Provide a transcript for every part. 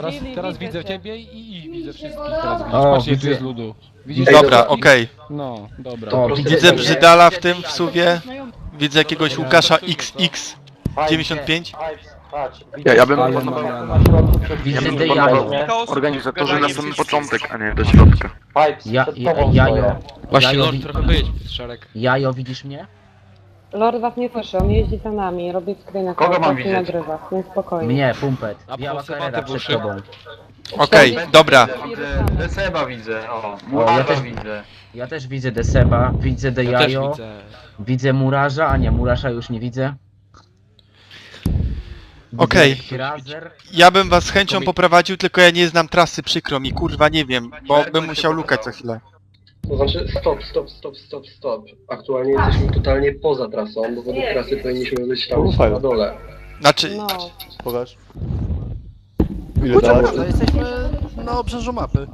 teraz, teraz widzę ciebie i ich widzę wszystkich teraz widzisz. O, Patrzcie, widzę. jest ludu. Widzisz? Dobra, dobra. okej. No, dobra. To Widzę. Brzydala w tym w suwie. Widzę jakiegoś Łukasza XX 95. Patrz, Ja, ja bym Ale proponował, Widzę. Dejajo. organizatorzy na samym początek, a nie do środka. Ja, ja, jajo. Właśnie, jajo, Lord, wi- trochę wyjedź w szereg. jajo, widzisz mnie? Lord was nie słyszy, on jeździ za nami, robi screena, Kogo mam widzieć? nagrywa, więc spokojnie. Mnie, pumpet. A Biała po karera Sebaty przed buszy. tobą. Okej, dobra. Widzę Deseba widzę, o, O, ja Murata też- widzę. Ja też widzę Deseba, widzę Ja też Dejajo, widzę. widzę Murarza, a nie, Murarza już nie widzę. Widzę Okej. Ja bym was z chęcią poprowadził, tylko ja nie znam trasy, przykro mi, kurwa, nie wiem, bo bym musiał lukać co chwilę. To znaczy, stop, stop, stop, stop, stop. Aktualnie jesteśmy totalnie poza trasą, bo według trasy powinniśmy być tam na dole. Znaczy, No, Pokaż. Ile Kurczę, dałeś? to jesteśmy na obrzeżu mapy.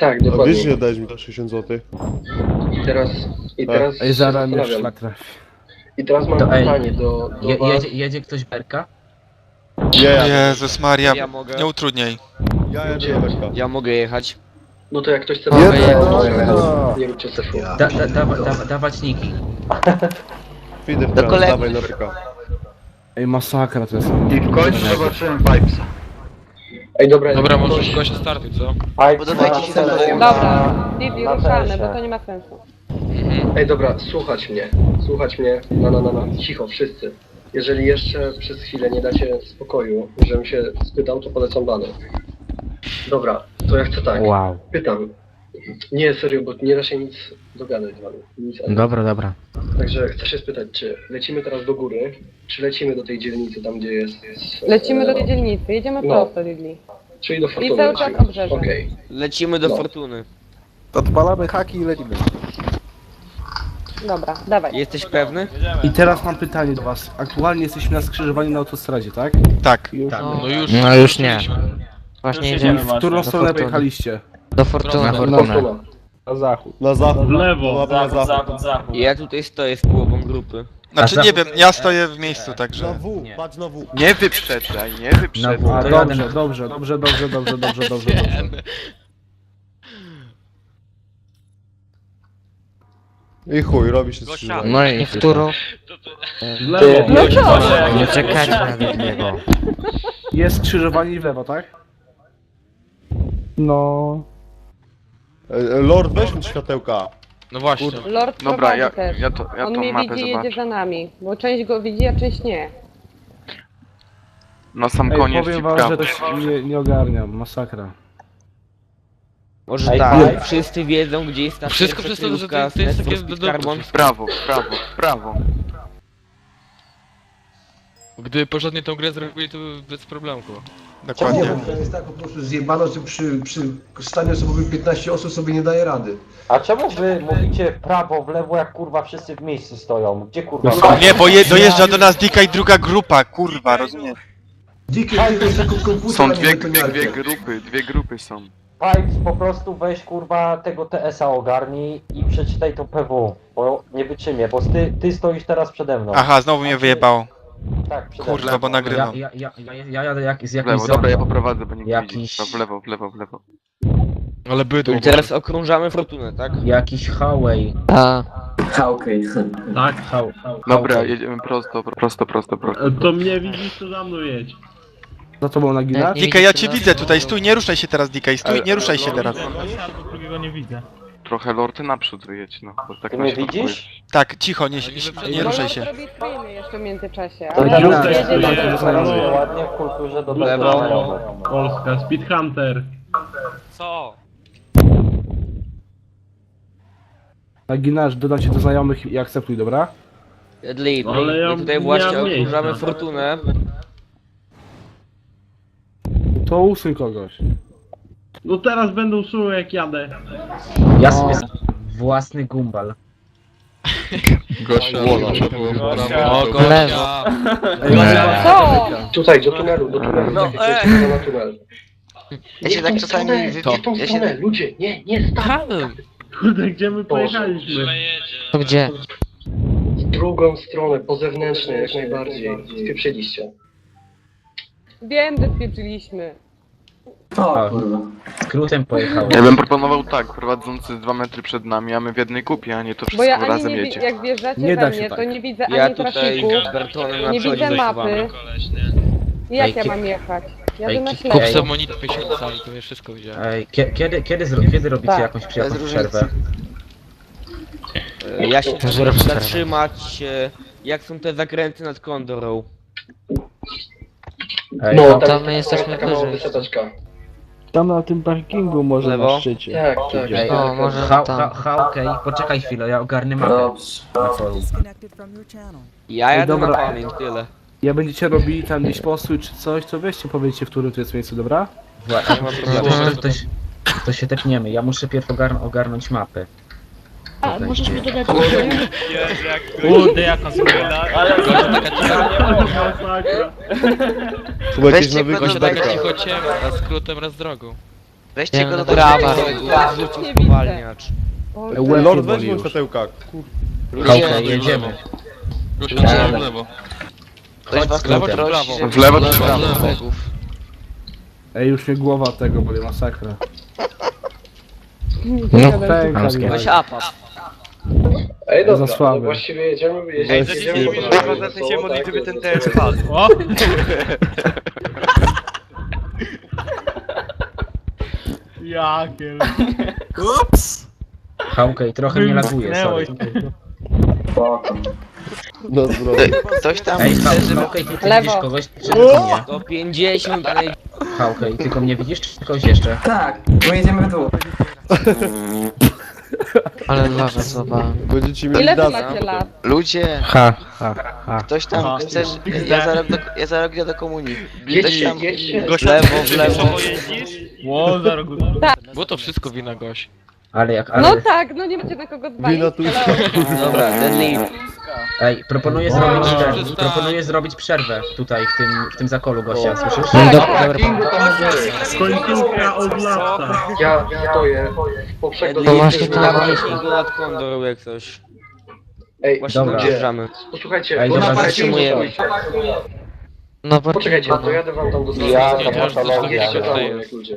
Tak, A dokładnie. wiesz, że dałeś mi to 60 zł? I teraz, i Tak. teraz Ej, się zaraz mnie zastanawiam. szlak trafi. I teraz mam To ej, pytanie do, do Je, was. jedzie, jedzie ktoś Berka? Nie, ja, Jezus Maria, Ja mogę. nie utrudniaj. ja jadę do. Ja mogę jechać. No to jak ktoś chce... Nie, to no, nie róbcie sefu. Da, da, da, da, dawać niki. Idę w kolegi. dawaj na Berka. Ej, masakra to jest. I w końcu zobaczyłem Pipesa. Ej, dobra, Dobra, jak może ktoś... szybko się startuj, co? Ma się na- dobra, Didi, na ruszamy, bo to nie ma sensu. Ej, dobra, słuchać mnie. Słuchać mnie. Na, na, na, na. Cicho, wszyscy. Jeżeli jeszcze przez chwilę nie dacie spokoju, żebym się spytał, to polecam bany. Dobra, to ja chcę tak. Wow. Pytam. Nie, serio, bo nie da się nic dogadać z wami. Nic, Dobra, dobra. Także chcę się spytać, czy lecimy teraz do góry, czy lecimy do tej dzielnicy, tam gdzie jest... jest Lecimy do e, tej dzielnicy, jedziemy No. prosto, Didi. Czyli do Fortuny. cały czas lecimy. obrzeże. Okej. Lecimy do No. Fortuny. Odpalamy haki i lecimy. Dobra, dawaj. Jesteś pewny? I teraz mam pytanie do was. Aktualnie jesteśmy na skrzyżowaniu na autostradzie, tak? Tak. Tak. No już. No już nie. Właśnie jedziemy. w którą stronę pojechaliście? Do Fortuny. Fortuna. Na zachód. Na zachód. W lewo. Na zachód. Ja tutaj stoję z połową grupy. Znaczy nie wiem, ja stoję w miejscu, Na także... W, patrz na W. Nie wyprzedzaj, nie Na wyprzedzaj. W. A, dobrze, dobrze, dobrze, dobrze, dobrze, dobrze, dobrze, dobrze. I chuj, robi się skrzyżowanie. No i w którą? Ty, No co? Nie czekajcie na niego. Jest skrzyżowanie i w lewo, tak? No... E, Lord, weź mi światełka. No właśnie. Lord Dobra, ja, też. ja, to, ja On tą mnie mapę widzi i zobaczę. jedzie za nami, bo część go widzi, a część nie. Na sam Ej, koniec powiem ci wam, że też nie, nie ogarniam. Masakra. Może Ej, tak, wszyscy wiedzą gdzie jest ta Wszystko przez to, że to- to jest takie do- do- Carbon. W prawo, w prawo, w prawo. Gdyby porządnie tą grę zrobili, to by bez problemu było. Dokładnie. To jest tak po prostu zjebano, że przy, przy stanie osobowych 15 osób sobie nie daje rady. A czemu wy mówicie prawo, w lewo, jak kurwa wszyscy w miejscu stoją? Gdzie kurwa? Nie, bo je, dojeżdża do nas Dika i druga grupa, kurwa, rozumiesz? Dzikie, to jest komputer, Są a nie dwie, dwie, betoniarka. dwie grupy, dwie grupy są. Pipes, po prostu weź kurwa tego TS-a ogarnij i przeczytaj to PW, bo nie wytrzymię, bo ty, ty stoisz teraz przede mną. Aha, znowu mnie wyjebało. Tak, przede Kurwa, bo nagrywam. ja, ja, ja, ja jadę jak, z W jakimś lewo, dobra, ja poprowadzę, bo nie Jakiś- Jakiś... W lewo, w lewo, w lewo. Ale bydło. I teraz okrążamy Fortunę, tak? Jakiś Huawei. A. Tak? Hał, Dobra, jedziemy prosto, prosto, prosto, prosto. To mnie widzisz, to za mną jedź. Za tobą naginać? Dika, ja cię widzę tutaj, stój, nie ruszaj się teraz, Dika, stój, nie ruszaj się teraz. Trochę lorty naprzód wyjedź, no. Bo tak Ty mnie widzisz? Tak, cicho, nie, nie ruszaj Lord się. robi screeny jeszcze w międzyczasie, To jest, ładnie w kulturze do Lewo. Polska, Speedhunter. Co? Naginasz, dodam cię do znajomych i akceptuj, dobra? Deadly, Ale ja i tutaj nie właśnie miejsca. okrążamy Fortunę. To usuń kogoś. No teraz będą szuły jak jadę. Ja sobie własny gumbal. Gosia, O, Gosia! Ej, Nie. Co? Tutaj, do tunelu, do tunelu. No, tak jak jest na tunel. Ja się tak czasami stronę, wypi- Nie w tą ja się stronę, ludzie, nie, nie, stop. Kurde, gdzie my pojechaliśmy? To gdzie? W drugą stronę, po zewnętrznej jak najbardziej. Spieprzyliście. Wiem, że spieprzyliśmy. O, skrótem pojechałem. Ja bym proponował tak, prowadzący dwa metry przed nami, a my w jednej kupie, a nie to Bo wszystko ja ani razem nie wi- jedzie. jak wjeżdżacie Nie we da się mnie, tak. to nie widzę Ja ani tutaj trafiku, Bertonem na nie przodzie widzę mapy. Jak Ej, ja mam jechać? Jadę Ej, na ślepo. Kup sobie monitor miesiąca i to już wszystko widziałem. Ej, kie- kiedy, kiedy, zro, kiedy robicie Tak. jakąś, jakąś różnicy. przerwę? Ja się Może robić przerwę. zatrzymać, e, jak są te zakręty nad Kondorą. Ej, No, no, tam, tam my jesteśmy taka mała wyżej. wysepeczka. Tam na tym parkingu może Lewo? na szczycie. Tak, tak. Ej, O, może ha, tam. ha, ha, okej, poczekaj chwilę, ja ogarnę mapę na forum. Ja jadę dobra. na pamięć, tyle. Jak będziecie robili tam gdzieś postój czy coś, to weźcie powiedzcie, w którym to jest miejscu, dobra? Właśnie, Nie ma to, problemu. to, się- to się tepniemy, ja muszę pierw ogarn ogarnąć mapę. A, możesz mi dodać Kurde, jaka zmiana. Gosia taka Chyba jakieś Weźcie nowy go Gosia taka Gilberta. cicho ciemna, raz skrótem, raz drogą. Weźcie go do Brawa. rzucił spowalniacz. Lord weź mu światełka. Hałkę, jedziemy. Gosia, w lewo. Ktoś was w lewo czy w lewo czy w kolegów. Ej, już mnie głowa tego boli, masakra. No, Pęka apa. Ej, Za dobra, słaby. no właściwie jedziemy, Ej, jedziemy, jedziemy mi, po że prawej, chyba wesoło, tak, wesoło. spadł. O! Jakie... Hałkę i trochę mnie laguje, sorry. No zdrowie. Ktoś tam Ej, chce, żeby... Hałkę i ty, ty Lewo. widzisz kogoś, czy tylko mnie? To 50, ale... Hałkę i tylko mnie widzisz, czy kogoś jeszcze? Tak, bo jedziemy w dół. Ale lawa. Będziecie mieli Ile wy das. macie lat? Ludzie, Ha, ha, ha. ktoś tam chce... Ja za rok do, ja za rok idę do komunii. Ktoś tam... W lewo, w lewo. Ło, za rogu. Bo to wszystko wina Gosi. Ale jak, No ale... tak, no nie macie na kogo dbać. Wina tu Dobra, ten lead. Ej, proponuję zrobić ten, proponuję zrobić przerwę tutaj, w tym, w tym zakolu gościa, słyszysz? Tak, Końcówka od lata. Ja stoję do To właśnie tam parkingu nad Kondorą jak coś. Ej, Właśnie Dobra. dojeżdżamy. posłuchajcie, Ej, bo dobra, na parkingu zatrzymujemy. stoicie. No Poczekajcie, to jadę wam tam do strony. Ja tam jak ludzie.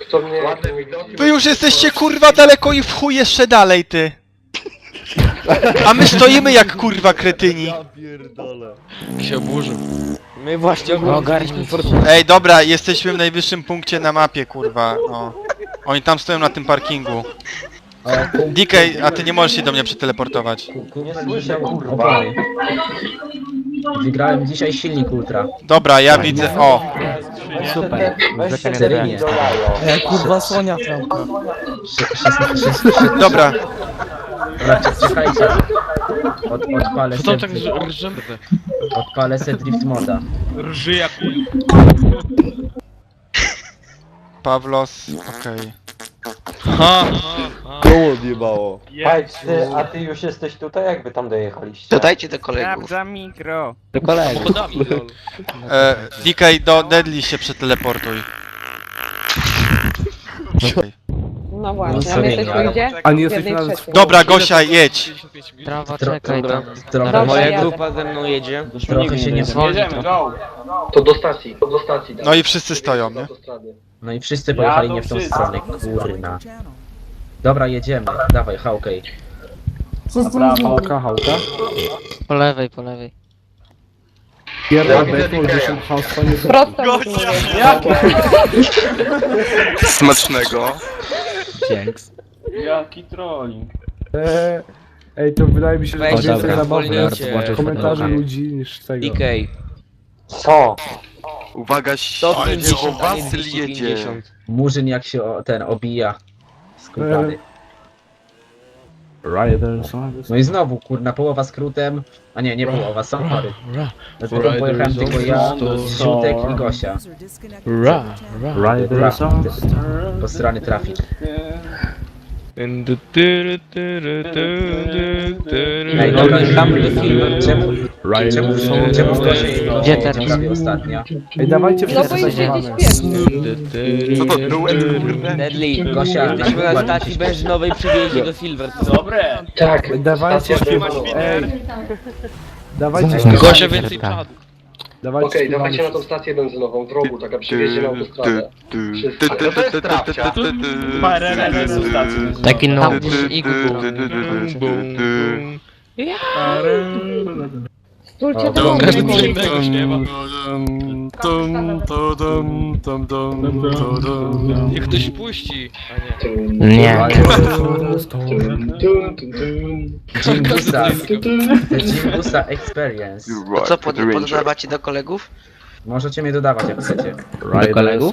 Kto mnie... Wy już jesteście kurwa daleko i w chuj jeszcze dalej, ty. A my stoimy jak kurwa kretyni. Ja pierdolę. się oburzył. My właśnie oglądaliśmy fortunę. Ej, dobra, jesteśmy w najwyższym punkcie na mapie, kurwa, no. Oni tam stoją na tym parkingu. DK, a ty nie możesz się do mnie przeteleportować. Nie słyszę, kurwa. Wygrałem dzisiaj silnik ultra. Dobra, ja widzę, o. Super. Weź się Seryjnie. do jajo. Kurwa słonia Trumpa. Dobra, Dobra, cze- czekajcie. Od, odpalę Co tam tak rż- rżemy? odpalę se drift moda. Rży jak chuj. Pawlos, okej. Ha. Koło odjebało. Ty, a ty już jesteś tutaj? Jakby tam dojechaliście? Dodajcie do kolegów. Do kolegów. Samochodami, lol. E, DK, do Deadly się przeteleportuj. Okej. No właśnie, a my jesteśmy gdzie? A nie jesteśmy jednej nawet- trzeciej. Dobra, Gosia, jedź. 55 minut. Prawa, Tro- czekaj tam. Dobra, Moja grupa ze mną jedzie. trochę się nie Zwolnij To do stacji, to do stacji. No i wszyscy stoją, nie? No i wszyscy pojechali nie w tą stronę, kurna. Dobra, jedziemy. Dawaj, Hawkej. Hałka, hałka. Po lewej, po lewej. Pierdol, Deadpool, 10 hamstwa nie Prosto. Smacznego. Jaki trolling. Eee, Ej, to wydaje mi się, że to Weź, więcej dobra, zabawne zwolnijcie. komentarzy ludzi niż tego. DK. Co? Uwaga, 150, bo a nie Wasyl jedzie. 250. Murzyn jak się o, ten obija. Skutany. Riders No i znowu, kurna, połowa skrótem. A nie, nie połowa, są chory. Dlatego pojechałem tylko ja, Ziutek i Gosia. Ra, ra. Riders on Po strony trafić. Ej, dobra, tam czemu, on czemu Gosia i Gosia Gdzie nie teraz? prawie ostatnio? Ej, dawajcie No bo wszyscy. Co to? Deadly. Gosia, Jesteśmy na stacji benzynowej przy wjeździe do Silver. Dobre. Tak, Dawajcie była. Ej. Dawajcie. Gosia więcej czadu. Dawajcie Okej, śpiewamy dawajcie na tą wszyscy. stację benzynową w rogu, taka przywiezie na autostradę. Wszyscy. To jest trafcia. Parę stacji. Taki no. Gdzieś ich był. Stulcie O, to mogę. co innego śpiewa. Niech ktoś puści, a nie. Nie. Experience. To co, pod, do kolegów? Możecie mnie dodawać jak chcecie. Riders kolegów?